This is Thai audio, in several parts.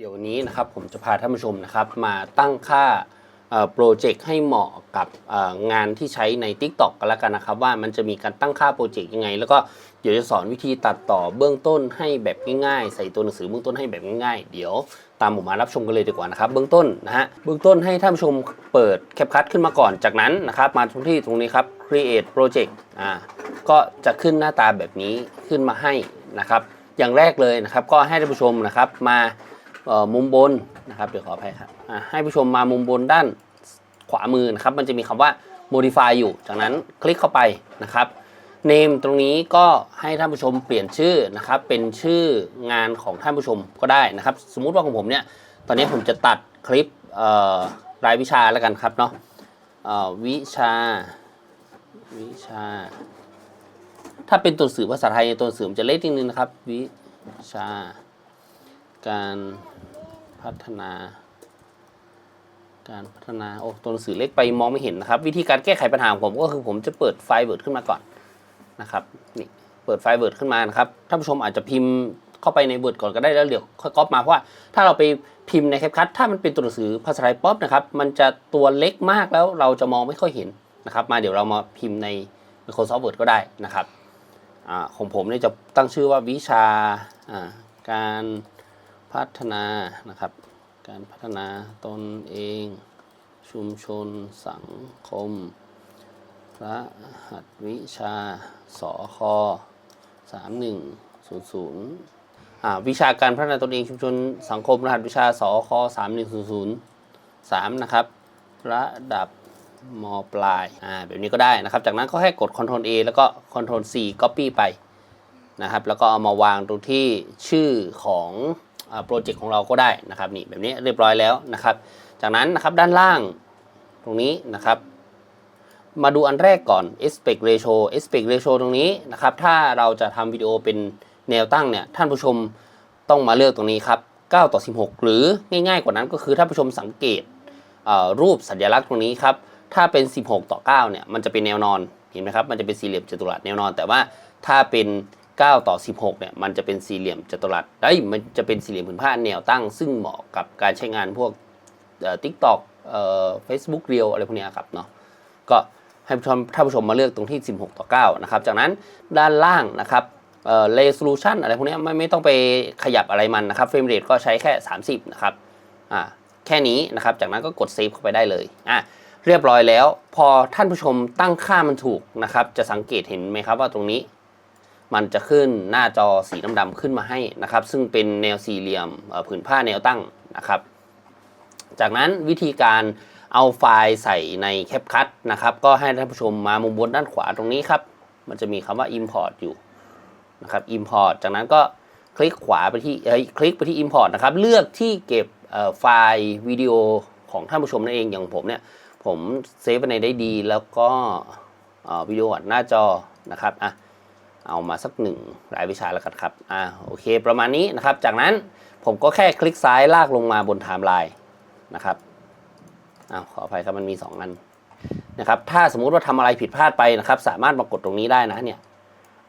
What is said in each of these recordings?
เดี๋ยวนี้นะครับผมจะพาท่านผู้ชมนะครับมาตั้งค่าโปรเจกต์ให้เหมาะกับงานที่ใช้ใน TikTok กันแล้วกันนะครับ ว่ามันจะมีการตั้งค่าโปรเจกต์ยังไง แล้วก็เดี๋ยวจะสอนวิธีตัดต่อเบื้องต้นให้แบบง่ายๆ ใส่ตัวหนังสือเบื้องต้นให้แบบง่ายๆ เดี๋ยวตามผมมารับชมกันเลยดีกว่านะครับเบื้องต้นนะฮะเบื้องต้นให้ท่านผู้ชมเปิดแคปคัทขึ้นมาก่อนจากนั้นนะครับมาตรงที่ตรงนี้ครับ create project อ่าก็จะขึ้นหน้าตาแบบนี้ขึ้นมาให้นะครับ อย่างแรกเลยนะครับก็ให้ท่านผู้ชมนะครับมา มุมบนนะครับเดี๋ยวขออภัยครับให้ผู้ชมมามุมบนด้านขวามือนะครับมันจะมีคำว่า modify อยู่ จากนั้นคลิกเข้าไปนะครับ name ตรงนี้ก็ให้ท่านผู้ชมเปลี่ยนชื่อนะครับ เป็นชื่องานของท่านผู้ชมก็ได้นะครับ สมมุติว่าของผมเนี่ยตอนนี้ผมจะตัดคลิปรายวิชาแล้วกันครับเนาะวิชา วิชา ถ้าเป็นตัวสื่อภาษาไทยตัวสื่อมันจะเล็กนิดนึงนะครับ วิชา การ พัฒนา การพัฒนาโอ้ตัวหนังสือเล็กไปมองไม่เห็นนะครับ วิธีการแก้ไขปัญหาของผมก็คือผมจะเปิดไฟล์ Word ขึ้นมาก่อนนะครับนี่เปิดไฟล์ Word ขึ้นมานะครับท่านผู้ชมอาจจะพิมพ์เข้าไปใน Word ก่อนก็ได้แล้วเดี๋ยวค่อยก๊อปมาเพราะว่าถ้าเราไปพิมพ์ในแคปคัทถ้ามันเป็นตัวหนังสือภาษาไทยป๊อปนะครับมันจะตัวเล็กมากแล้วเราจะมองไม่ค่อยเห็นนะครับ มาเดี๋ยวเรามาพิมพ์ใน Microsoft Word ก็ได้นะครับอของผมเนี่ยจะตั้งชื่อว่าวิชาการ พัฒนานะครับ การพัฒนาตนเอง ชุมชน สังคมรหัสวิชาสคสามหนึ่งศูนย์ศูนย์อ่าวิชาการพัฒนาตนเองชุมชนสังคมรหัสวิชาสคสามหนึ่งศูนย์ศูนย์สามนะครับ ระดับมปลายอ่าแบบนี้ก็ได้นะครับ จากนั้นก็แค่กด Ctrl A แล้วก็ Ctrl C Copy ไปนะครับ แล้วก็เอามาวางตรงที่ชื่อของ โปรเจกต์ของเราก็ได้นะครับนี่แบบนี้เรียบร้อยแล้วนะครับ จากนั้นนะครับด้านล่างตรงนี้นะครับ มาดูอันแรกก่อน aspect ratio aspect ratio ตรงนี้นะครับ ถ้าเราจะทำวิดีโอเป็นแนวตั้งเนี่ยท่านผู้ชมต้องมาเลือกตรงนี้ครับ 9 ต่อ 16 หรือง่ายๆกว่านั้นก็คือท่านผู้ชมสังเกตเรูปสัญลักษณ์ตรงนี้ครับ ถ้าเป็น 16 ต่อ 9 เนี่ย มันจะเป็นแนวนอน เห็นไหมครับ มันจะเป็นสี่เหลี่ยมจัตุรัสแนวนอน แต่ว่าถ้าเป็น 9 ต่อ 16 เนี่ย มันจะเป็นสี่เหลี่ยมจัตุรัสเอ้ยมันจะเป็นสี่เหลี่ยมผืนผ้าแนวตั้ง ซึ่งเหมาะกับการใช้งานพวกเอ่อ TikTok เอ่อ Facebook Reel อะไรพวกนี้ครับเนาะ ก็ให้ผู้ชมท่านผู้ชมมาเลือกตรงที่ 16 ต่อ 9 นะครับ จากนั้นด้านล่างนะครับเอ่อ resolution อะไรพวกนี้ไม่ไม่ต้องไปขยับอะไรมันนะครับ frame rate ก็ใช้แค่ 30 นะครับ อ่า แค่นี้นะครับ จากนั้นก็กด save เข้าไปได้เลย อะเรียบร้อยแล้ว พอท่านผู้ชมตั้งค่ามันถูกนะครับ จะสังเกตเห็นไหมครับว่าตรงนี้ มันจะขึ้นหน้าจอสีดำๆขึ้นมาให้นะครับ ซึ่งเป็นแนวสี่เหลี่ยมผืนผ้าแนวตั้งนะครับ จากนั้นวิธีการเอาไฟล์ใส่ในแคปคัทนะครับ ก็ให้ท่านผู้ชมมามุมบนด้านขวาตรงนี้ครับ มันจะมีคำว่า import อยู่นะครับ import จากนั้นก็คลิกขวาไปที่เอ้ยคลิกไปที่ import นะครับ เลือกที่เก็บไฟล์วิดีโอของท่านผู้ชมนั่นเองอย่างผมเนี่ย ผมเซฟไว้ในได้ดีแล้วก็วิดีโออัดหน้าจอนะครับอะ เอามาสักหนึ่งรายวิชาแล้วกันครับ อ่าโอเค ประมาณนี้นะครับ จากนั้นผมก็แค่คลิกซ้ายลากลงมาบนไทม์ไลน์นะครับอ้าวขออภัยครับมันมี 2 อันนะครับถ้าสมมุติว่าทำอะไรผิดพลาดไปนะครับ สามารถมากดตรงนี้ได้นะเนี่ย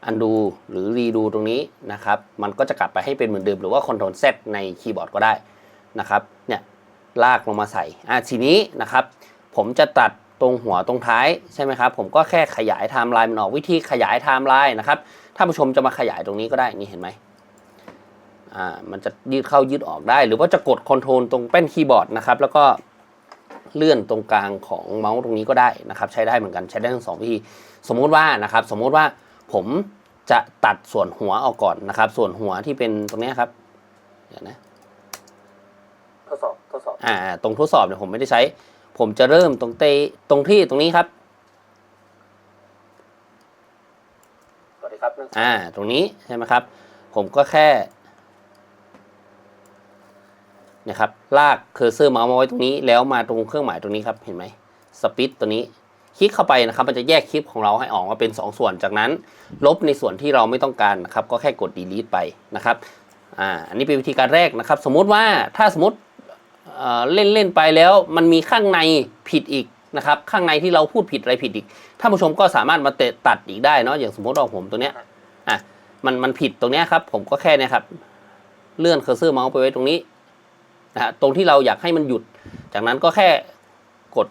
อันดูหรือรีดูตรงนี้นะครับ มันก็จะกลับไปให้เป็นเหมือนเดิมหรือว่า Ctrl Z ในคีย์บอร์ดก็ได้นะครับเนี่ยลากลงมาใส่อะทีนี้นะครับ ผมจะตัด ตรงหัวตรงท้ายใช่ไหมครับผมก็แค่ขยายไทม์ไลน์มันออกวิธีขยายไทม์ไลน์นะครับท่านผู้ชมจะมาขยายตรงนี้ก็ได้นี่เห็นไหมอ่ามันจะยืดเข้ายืดออกได้ หรือว่าจะกดคอนโทรลตรงแป้นคีย์บอร์ดนะครับแล้วก็เลื่อนตรงกลางของเมาส์ตรงนี้ก็ได้นะครับ ใช้ได้เหมือนกันใช้ได้ทั้งสองวิธีสมมุติว่านะครับสมมุติว่าผมจะตัดส่วนหัวออกก่อนนะครับ ส่วนหัวที่เป็นตรงเนี้ยครับเดี๋ยวนะทดสอบทดสอบอ่าตรงทดสอบเนี่ยผมไม่ได้ใช้ ผมจะเริ่มตรงเตตรงที่ตรงนี้ครับสวัสดีครับนักศึกษาอ่าตรงนี้ใช่ไหมครับ ผมก็แค่นะครับลากเคอร์เซอร์เมาส์มาไว้ตรงนี้ แล้วมาตรงเครื่องหมายตรงนี้ครับเห็นไหมสปิตตัวนี้คลิกเข้าไปนะครับ มันจะแยกคลิปของเราให้ออกมาเป็น 2 ส่วนจากนั้น ลบในส่วนที่เราไม่ต้องการนะครับ ก็แค่กด delete ไปนะครับอ่าอันนี้เป็นวิธีการแรกนะครับ สมมุติว่าถ้าสมมติ เล่นเล่นไปแล้วมันมีข้างในผิดอีกนะครับ ข้างในที่เราพูดผิดอะไรผิดอีกท่านผู้ชมก็สามารถมาเตะตัดอีกได้เนาะอย่างสมมติว่าผมตัวเนี้ยอะมันมันผิดตรงเนี้ยครับ ผมก็แค่นี่ยครับ เลื่อนเคอร์เซอร์เมาส์ไปไว้ตรงนี้นะฮะตรงที่เราอยากให้มันหยุด จากนั้นก็แค่กด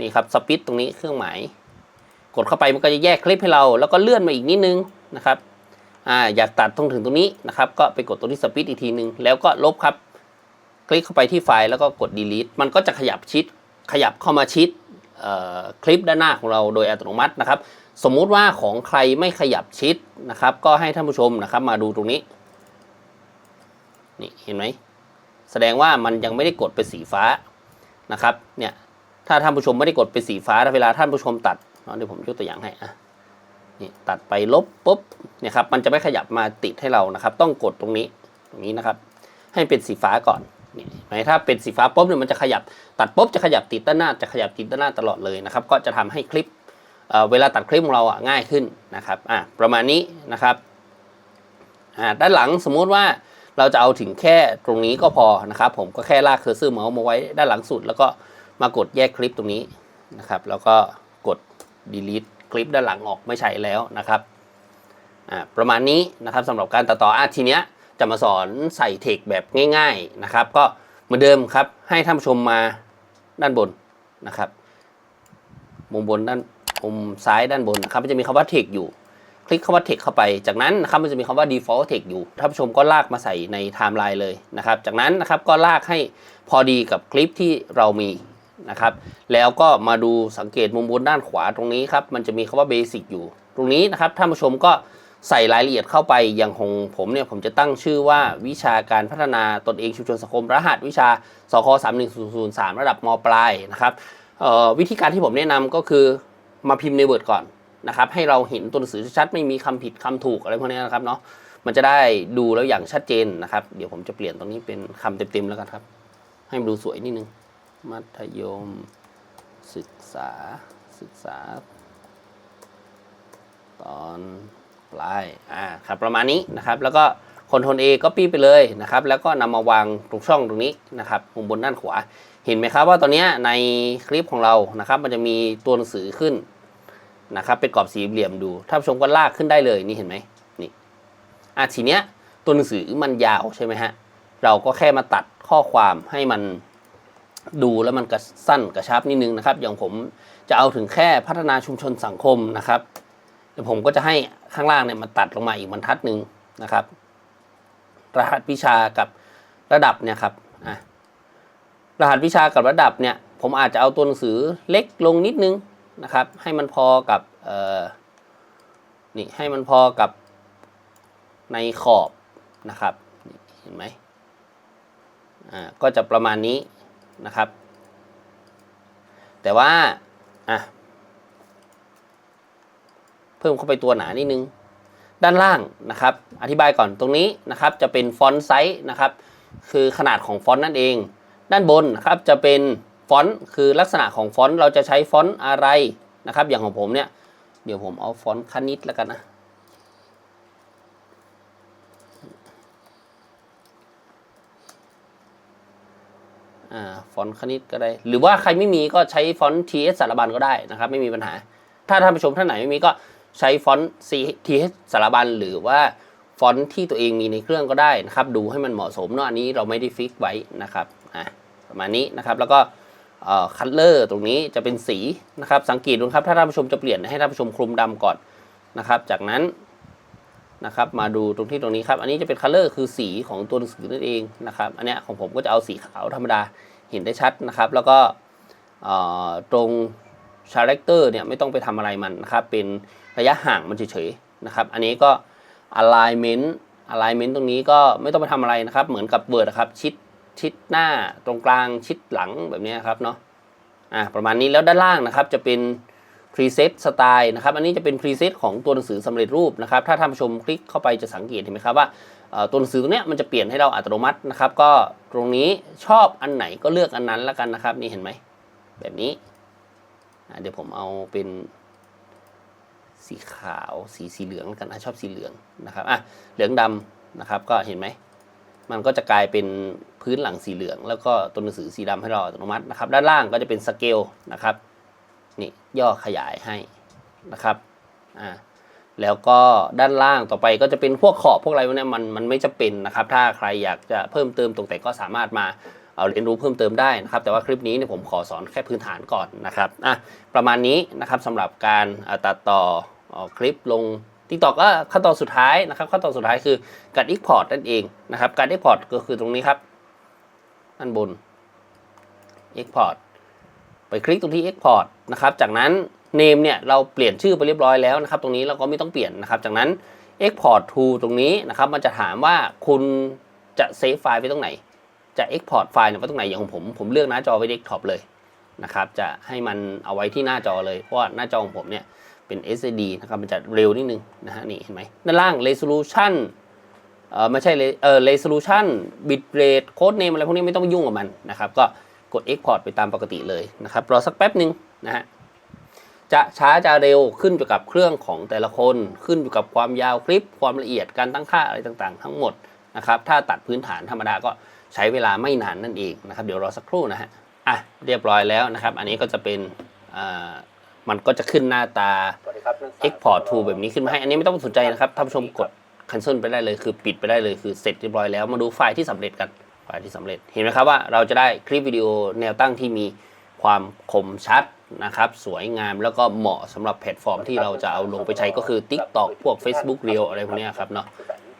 นี่ครับสปิดตรงนี้เครื่องหมาย กดเข้าไปมันก็จะแยกคลิปให้เรา แล้วก็เลื่อนมาอีกนิดนึงนะครับอ่าอยากตัดตรงถึงตรงนี้นะครับ ก็ไปกดตรงที่สปิดอีกทีนึงแล้วก็ลบครับ คลิกเข้าไปที่ไฟล์แล้วก็กด delete มันก็จะขยับชิดขยับเข้ามาชิดคลิปด้านหน้าของเราโดยอัตโนมัตินะครับ สมมุติว่าของใครไม่ขยับชิดนะครับ ก็ให้ท่านผู้ชมนะครับมาดูตรงนี้นี่เห็นไหมแสดงว่ามันยังไม่ได้กดเป็นสีฟ้านะครับเนี่ยถ้าท่านผู้ชมไม่ได้กดเป็นสีฟ้าถ้าเวลาท่านผู้ชมตัดเดี๋ยวผมยกตัวอย่างให้อะนี่ตัดไปลบปุ๊บเนี่ยครับมันจะไม่ขยับมาติดให้เรานะครับ ต้องกดตรงนี้ตรงนี้นะครับ ให้เป็นสีฟ้าก่อน ไหมถ้าเป็นสีฟ้าปุ๊บเนี่ยมันจะขยับตัดปุ๊บจะขยับติดด้านหน้าจะขยับติดด้านหน้าตลอดเลยนะครับ ก็จะทำให้คลิปเเวลาตัดคลิปของเราอะง่ายขึ้นนะครับอะประมาณนี้นะครับอ่าด้านหลังสมมุติว่าเราจะเอาถึงแค่ตรงนี้ก็พอนะครับ ผมก็แค่ลากเคอร์เซอร์เมาส์มาไว้ด้านหลังสุด แล้วก็มากดแยกคลิปตรงนี้นะครับ แล้วก็กด delete คลิปด้านหลังออกไม่ใช้แล้วนะครับอ่าประมาณนี้นะครับสำหรับการตัดต่ออะทีเนี้ย จะมาสอนใส่เทคแบบง่ายๆนะครับ ก็เหมือนเดิมครับ ให้ท่านผู้ชมมาด้านบนนะครับ มุมบนด้านมุมซ้ายด้านบนนะครับมันจะมีคำว่าเทคอยู่ คลิกคำว่าเทคเข้าไป จากนั้นนะครับมันจะมีคำว่า default text อยู่ท่านผู้ชมก็ลากมาใส่ในไทม์ไลน์เลยนะครับ จากนั้นนะครับก็ลากให้พอดีกับคลิปที่เรามีนะครับ แล้วก็มาดูสังเกตมุมบนด้านขวาตรงนี้ครับ มันจะมีคำว่า basic อยู่ ตรงนี้นะครับท่านผู้ชมก็ ใส่รายละเอียดเข้าไปอย่างของผมเนี่ยผมจะตั้งชื่อว่าวิชาการพัฒนาตนเองชุมชนสังคม รหัสวิชาสค31003 ระดับมปลายนะครับวิธีการที่ผมแนะนำก็คือมาพิมพ์ใน Word ก่อนนะครับให้เราเห็นตัวหนังสือชัดไม่มีคำผิดคำถูกอะไรพวกนี้นะครับเนาะมันจะได้ดูแล้วอย่างชัดเจนนะครับ เดี๋ยวผมจะเปลี่ยนตรงนี้เป็นคำเต็มๆแล้วกันครับ ให้มันดูสวยนิดนึง มัธยม ศึกษาศึกษา ตอน ลายอ่าครับประมาณนี้นะครับแล้วก็คอนโทรล A ก็ปี้ไปเลยนะครับแล้วก็นำมาวางตรงช่องตรงนี้นะครับมุมบนด้านขวา เห็นไหมครับว่าตอนนี้ในคลิปของเรานะครับมันจะมีตัวหนังสือขึ้นนะครับเป็นกรอบสี่เหลี่ยมดูท่านผู้ชมก็ลากขึ้นได้เลยนี่เห็นไหมนี่อะทีเนี้ยตัวหนังสือมันยาวใช่ไหมฮะเราก็แค่มาตัดข้อความให้มันดูแล้วมันกระสั้นกระชับนิดนึงนะครับ อย่างผมจะเอาถึงแค่พัฒนาชุมชนสังคมนะครับเดี๋ยวผมก็จะให้ ข้างล่างเนี่ยมันตัดลงมาอีกบรรทัดหนึ่งนะครับ รหัสวิชากับระดับเนี่ยครับอะรหัสวิชากับระดับเนี่ย ผมอาจจะเอาตัวหนังสือเล็กลงนิดนึงนะครับ ให้มันพอกับเอ่อนี่ให้มันพอกับในขอบนะครับเห็นไหมอ่าก็จะประมาณนี้นะครับ แต่ว่าอะ เพิ่มเข้าไปตัวหนานิดนึง ด้านล่างนะครับ อธิบายก่อนตรงนี้นะครับ จะเป็นฟอนต์ไซส์นะครับ คือขนาดของฟอนต์นั่นเอง ด้านบนนะครับจะเป็นฟอนต์คือลักษณะของฟอนต์เราจะใช้ฟอนต์อะไรนะครับ อย่างของผมเนี่ยเดี๋ยวผมเอาฟอนต์คณิตแล้วกันนะฟอนต์คณิตก็ได้ หรือว่าใครไม่มีก็ใช้ฟอนต์ TS สารบัญก็ได้นะครับ ไม่มีปัญหา ถ้าท่านผู้ชมท่านไหนไม่มีก็ ใช้ฟอนต์ TS สารบัญหรือว่าฟอนต์ที่ตัวเองมีในเครื่องก็ได้นะครับ ดูให้มันเหมาะสมเนาะอันนี้เราไม่ได้ฟิกไว้นะครับอ่าประมาณนี้นะครับแล้วก็คัลเลอร์ตรงนี้จะเป็นสีนะครับ สังเกตดูครับถ้าท่านผู้ชมจะเปลี่ยนให้ท่านผู้ชมคลุมดำก่อนนะครับ จากนั้นนะครับมาดูตรงที่ตรงนี้ครับ อันนี้จะเป็นคัลเลอร์คือสีของตัวหนังสือนั่นเองนะครับ อันเนี้ยของผมก็จะเอาสีขาวธรรมดาเห็นได้ชัดนะครับ แล้วก็ตรงชาแรคเตอร์เนี่ยไม่ต้องไปทำอะไรมันนะครับเป็น ระยะห่างมันเฉยๆนะครับ อันนี้ก็ alignment alignment ตรงนี้ก็ไม่ต้องไปทำอะไรนะครับ เหมือนกับ Word นะครับ ชิดชิดหน้าตรงกลางชิดหลังแบบนี้ครับเนาะอ่าประมาณนี้แล้วด้านล่างนะครับจะเป็น preset สไตล์นะครับ อันนี้จะเป็น preset ของตัวหนังสือสำเร็จรูปนะครับ ถ้าท่านผู้ชมคลิกเข้าไปจะสังเกตเห็นไหมครับว่าตัวหนังสือตรงเนี้ยมันจะเปลี่ยนให้เราอัตโนมัตินะครับ ก็ตรงนี้ชอบอันไหนก็เลือกอันนั้นแล้วกันนะครับ นี่เห็นไหมแบบนี้เดี๋ยวผมเอาเป็น สีขาวสีสีเหลืองกันชอบสีเหลืองนะครับอะเหลืองดำนะครับก็เห็นไหมมันก็จะกลายเป็นพื้นหลังสีเหลือง แล้วก็ตัวหนังสือสีดำให้เราอัตโนมัตินะครับด้านล่างก็จะเป็นสเกลนะครับนี่ย่อขยายให้นะครับอ่าแล้วก็ด้านล่างต่อไปก็จะเป็นพวกขอบพวกอะไรพวกเนี้ยมันมันไม่จะเป็นนะครับ ถ้าใครอยากจะเพิ่มเติมตกแต่ก็สามารถมา เอาเรียนรู้เพิ่มเติมได้นะครับ แต่ว่าคลิปนี้เนี่ยผมขอสอนแค่พื้นฐานก่อนนะครับอะประมาณนี้นะครับสำหรับการตัดต่ออคลิปลง TikTok ก็ขั้นตอนสุดท้ายนะครับขั้นตอนสุดท้ายคือการ Export นั่นเองนะครับการ Export ก็คือตรงนี้ครับด้านบน Export ไปคลิกตรงที่ Export นะครับ จากนั้น Name เนี่ยเราเปลี่ยนชื่อไปเรียบร้อยแล้วนะครับ ตรงนี้เราก็ไม่ต้องเปลี่ยนนะครับ จากนั้น Export to ตรงนี้นะครับ มันจะถามว่าคุณจะเซฟไฟล์ไว้ตรงไหน จะ Export ไฟล์เนี่ยไว้ตรงไหนอย่างของผม ผมเลือกหน้าจอไว้ Desktop เลยนะครับจะให้มันเอาไว้ที่หน้าจอเลย เพราะว่าหน้าจอของผมเนี่ยเป็น SSD นะครับมันจะเร็วนิดนึงนะฮะนี่เห็นไหมด้านล่าง Resolution เออไม่ใช่เออ resolution bitrate code name อะไรพวกนี้ไม่ต้องไปยุ่งกับมันนะครับ ก็กด export ไปตามปกติเลยนะครับ รอสักแป๊บหนึ่งนะฮะจะช้าจะเร็วขึ้นอยู่กับเครื่องของแต่ละคน ขึ้นอยู่กับความยาวคลิป ความละเอียดการตั้งค่าอะไรต่างๆ ทั้งหมดนะครับ ถ้าตัดพื้นฐานธรรมดาก็ ใช้เวลาไม่นานนั่นเองนะครับ เดี๋ยวรอสักครู่นะฮะอะเรียบร้อยแล้วนะครับ อันนี้ก็จะเป็นอ่ามันก็จะขึ้นหน้าตาสวัสดีครับนักศึกษา Export to แบบนี้ขึ้นมาให้ อันนี้ไม่ต้องสนใจนะครับท่านผู้ชมกด cancel ไปได้เลย คือปิดไปได้เลยคือเสร็จเรียบร้อยแล้วมาดูไฟล์ที่สำเร็จกันไฟล์ที่สำเร็จ เห็นไหมครับว่าเราจะได้คลิปวิดีโอแนวตั้งที่มีความคมชัดนะครับ สวยงามแล้วก็เหมาะสำหรับแพลตฟอร์มที่เราจะเอาลงไปใช้ก็คือ TikTok พวก Facebook Reel อะไรพวกเนี้ยครับเนาะ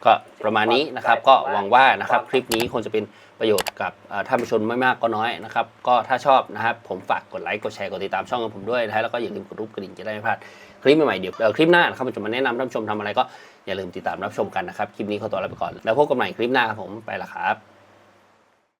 ก็ประมาณนี้นะครับก็หวังว่านะครับคลิปนี้คงจะเป็นประโยชน์กับท่านผู้ชมไม่มากก็น้อยนะครับก็ถ้าชอบนะครับผมฝากกดไลค์กดแชร์กดติดตามช่องของผมด้วยนะฮะแล้วก็อย่าลืมกดรูปกระดิ่งจะได้ไม่พลาดคลิปใหม่ๆเดี๋ยวคลิปหน้านะครับผมจะมาแนะนำท่านผู้ชมทำอะไรก็อย่าลืมติดตามรับชมกันนะครับคลิปนี้ขอตัวลาไปก่อนแล้วพบกันใหม่คลิปหน้าครับผมไปละครับ